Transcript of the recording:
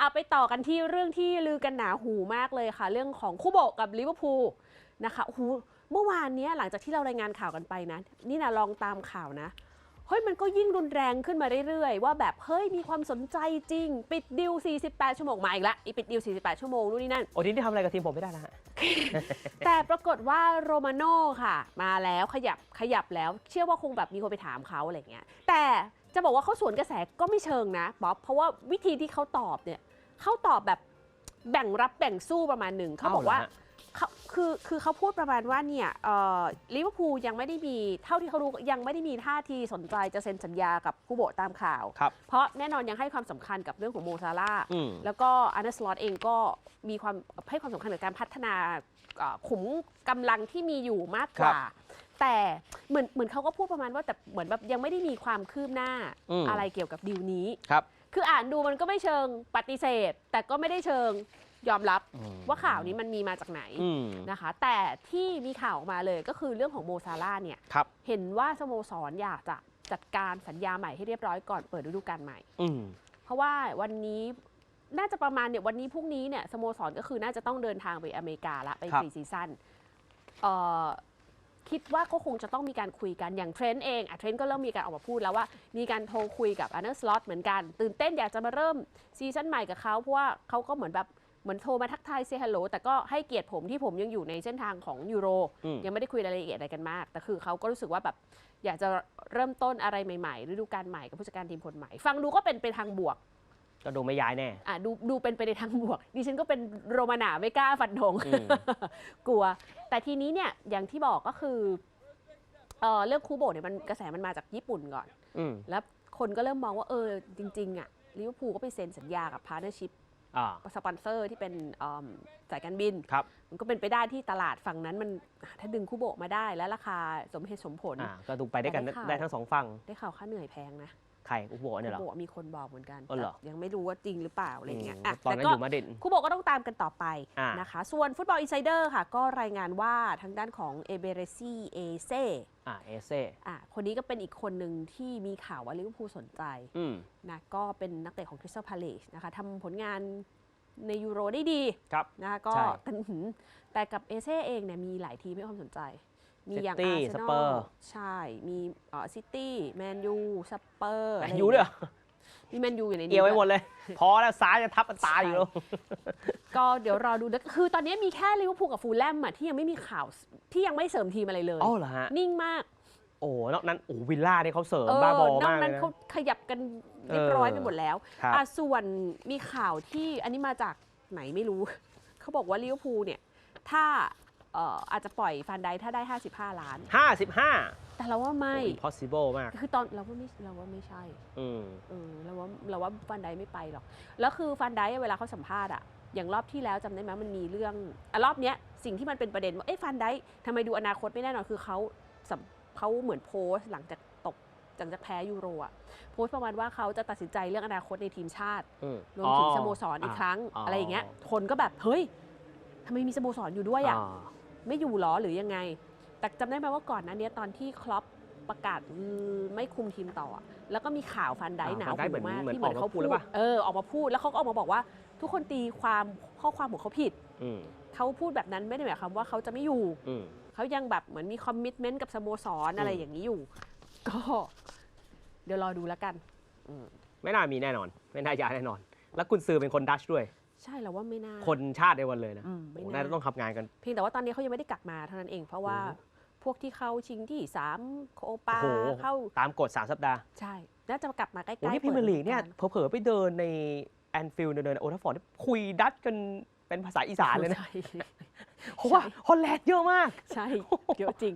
เอาไปต่อกันที่เรื่องที่ลือกันหนาหูมากเลยค่ะ เรื่องของคู่โบกกับลิเวอร์พูลนะคะโอ้โหเมื่อวานเนี้ยหลังจากที่เรารายงานข่าวกันไปนะ นี่นะลองตามข่าวนะเฮ้ยมันก็ยิ่งรุนแรงขึ้นมาเรื่อยๆ ว่าแบบเฮ้ยมีความสนใจจริง ปิดดิว 48 ชั่วโมงมาอีกละอีปิดดิว 48 ชั่วโมงนู่นนี่นั่นโอ้ทีนี้ทำอะไรกับทีมผมไม่ได้นะฮะ แต่ปรากฏว่าโรมาโน่ค่ะ มาแล้วขยับขยับแล้ว เชื่อว่าคงแบบมีคนไปถามเขาอะไรเงี้ยแต่จะบอกว่าเขาสวนกระแสก็ไม่เชิงนะป๊อปเพราะว่าวิธีที่เขาตอบเนี่ย เขาตอบแบบแบ่งรับแบ่งสู้ประมาณหนึ่งเขาบอกว่าเอาเหรอฮะเขาคือคือเขาพูดประมาณว่าเนี่ยเอ่อลิเวอร์พูลยังไม่ได้มีเท่าที่เขารู้ยังไม่ได้มีท่าทีสนใจจะเซ็นสัญญากับผู้โบตามข่าวครับเพราะแน่นอนยังให้ความสำคัญกับเรื่องของโมซาร่าห์อืมแล้วก็อาร์เนสลอตเองก็มีความให้ความสำคัญกับการพัฒนาเอ่อขุมกำลังที่มีอยู่มากกว่า แต่เหมือนเหมือนเขาก็พูดประมาณว่าแต่เหมือนแบบยังไม่ได้มีความคืบหน้าอืมอะไรเกี่ยวกับดีลนี้ครับ คืออ่านดูมันก็ไม่เชิงปฏิเสธ แต่ก็ไม่ได้เชิงยอมรับอืมว่าข่าวนี้มันมีมาจากไหนอืมนะคะ แต่ที่มีข่าวออกมาเลยก็คือเรื่องของโมซาร่าห์เนี่ยครับเห็นว่าสโมสรอยากจะจัดการสัญญาใหม่ให้เรียบร้อยก่อนเปิดฤดูกาลใหม่อืมเพราะว่าวันนี้น่าจะประมาณเนี่ยวันนี้พรุ่งนี้เนี่ยสโมสรก็คือน่าจะต้องเดินทางไปอเมริกาละไปครับฟรีซีซั่นเอ่อ คิดว่าก็คงจะต้องมีการคุยกันอย่างเทรนต์เองอะเทรนต์ก็เริ่มมีการออกมาพูดแล้วว่ามีการโทรคุยกับอันเนอร์สล็อตเหมือนกัน ตื่นเต้นอยากจะมาเริ่มซีซั่นใหม่กับเขาเพราะว่าเขาก็เหมือนแบบเหมือนโทรมาทักทายเซฮัลโหลแต่ก็ให้เกียรติผมที่ผมยังอยู่ในเส้นทางของยูโรอืมยังไม่ได้คุยรายละเอียดอะไรกันมาก แต่คือเขาก็รู้สึกว่าแบบอยากจะเริ่มต้นอะไรใหม่ๆฤดูกาลใหม่กับผู้จัดการทีมคนใหม่ ฟังดูก็เป็นไปทางบวก ก็ดูไม่ย้ายแน่ อะดูดูเป็นไปในทางบวก ดิฉันก็เป็นโรมานาไม่กล้าฟันธงอืม กลัว แต่ทีนี้เนี่ยอย่างที่บอกก็คือเอ่อเรื่องคูโบะเนี่ยมันกระแสมันมาจากญี่ปุ่นก่อน อืมแล้วคนก็เริ่มมองว่าเออจริง ๆ อะลิเวอร์พูลก็ไปเซ็นสัญญากับพาร์ n เนอร์ชิพอ่า สปอนเซอร์ที่เป็นเอิ่มสายการบิน ครับ มันก็เป็นไปได้ที่ตลาดฝั่งนั้นมันถ้าดึงคูโบะมาได้แล้วราคาสมเหตุสมผล อ่าก็ดูไปได้วยกันแต่ได้ข่าวได้ทั้งสองฝั่ง ได้ข่าวค่าเหนื่อยแพงนะ ใครอุโบะเนี่ยเหรอคูโบะมีคนบอกเหมือนกันอ๋อเหรอ แต่ยังไม่รู้ว่าจริงหรือเปล่าอะไรอย่างเงี้ยมอะตอนแต่นั้นก็ อยู่มาดริดคู่บอกก็ต้องตามกันต่อไปอ่าน นะคะ ส่วนฟุตบอลอินไซเดอร์ค่ะ ก็รายงานว่าทางด้านของเอเบเรซีเอเซอ่าเอเซ่อะคนนี้ก็เป็นอีกคนหนึ่งที่มีข่าวว่าลิเวอร์พูลสนใจอืมนะก็เป็นนักเตะของคริสตัลพาเลสนะคะทำผลงานในยูโรได้ดีครับ นะคะก็ใช่ แต่หืมแต่กับเอเซ่เองเนี่ยมีหลายทีมให้ความสนใจ มีอย่าง City อาร์เซนอ Spur ลใช่ มีเอ่อซิตี้แมนยูสเปอร์แมนยูด้วยเหรอมีแมนยูอยู่ในนี้เกี่ยวไว้ด้วยหมดเลย พอแล้วซ้ายจะทับมันตายอยู่แล้ว ก็เดี๋ยวรอดูนะคือตอนนี้มีแค่ลิเวอร์พูลกับฟูลแลมอะที่ยังไม่มีข่าวที่ยังไม่เสริมทีมอะไรเลยเอ้าเหรอฮะ นิ่งมากโอ้นอกนั้นโอ้วิลล่านี่เขาเสริมเออบ้าบอนอกมากเลนั้ยนนะ เขาขยับกันเรียบร้อยเออ ไปหมดแล้ว ครับ อะส่วนมีข่าวที่อันนี้มาจากไหนไม่รู้ เขาบอกว่าลิเวอร์พูลเนี่ย ถ้า เอ่ออาจจะปล่อยฟันไดถ้าได้ 55 ล้านห้าสิบห้าแต่เราว่าไม่ possible มาก คือตอนเราว่าไม่เราว่าไม่ใช่อืม เออเราว่าเราว่าฟันไดไม่ไปหรอก แล้วคือฟันไดเวลาเขาสัมภาษณ์อะอย่างรอบที่แล้วจำได้ไหมมันมีเรื่องอะรอบเนี้ยสิ่งที่มันเป็นประเด็นว่าเอ๊ะฟันไดทำไมดูอนาคตไม่แน่นอนคือเขาสัมเขาเหมือนโพสต์หลังจากตกหลังจากแพ้ยูโรอะโพสต์ประมาณว่าเขาจะตัดสินใจเรื่องอนาคตในทีมชาติ อืมรวมถึงสโมสรอีกครั้งอ๋อออะไรอย่างเงี้ย คนก็แบบ เฮ้ยทำไมมีสโมสรอยู่ด้วยอะอ่า ไม่อยู่หรอหรือยังไง แต่จำได้ไหมว่าก่อนหนั้นเนี้ยตอนที่คลอปประกาศไม่คุมทีมต่ออะแล้วก็มีข่าวฟันไดหนาวฟันไดเหมืหูอนมากเหมือนที่เหมือนออกมาเขาพูพูดดแล้วปะเออออกมาพูดแล้วเขาก็ออกมาบอกว่า ทุกคนตีความข้อความของเขาผิดอืมเขาพูดแบบนั้นไม่ได้หมายความว่าเขาจะไม่อยู่อืมเขายังแบบเหมือนมีคอมมิชเมนต์กับสโมสรอะไรอืมอย่างนี้อยู่ ก็ เดี๋ยวรอดูแล้วกันอืมไม่น่ามีแน่นอน ไม่น่าย้ายแน่นอน แล้วคุณซื้อเป็นคนดัชด้วย ใช่แล้วว่าไม่น่าคนชาติเดียวกันเลยนะอืมไม่โอ้น่าน่าจะต้องทำงานกัน เพียงแต่ว่าตอนนี้เขายังไม่ได้กลับมาเท่านั้นเอง เพราะว่าโอ้พวกที่เข้าชิงที่สามโคปาโอ้โหเข้าตามกฎสามสัปดาห์ใช่น่าจะกลับมาใกล้ๆโอ้นี่พรีเมียร์ลีกเนี่ยปิดฤดูเผลอๆไปเดินในแอนฟิลด์เดินโอทัฟฟอร์ดคุยดัชกันเป็นภาษาอีสานเลยนะ ใช่ เพราะว่าฮอลแลนด์เยอะมาก ใช่ เยอะจริง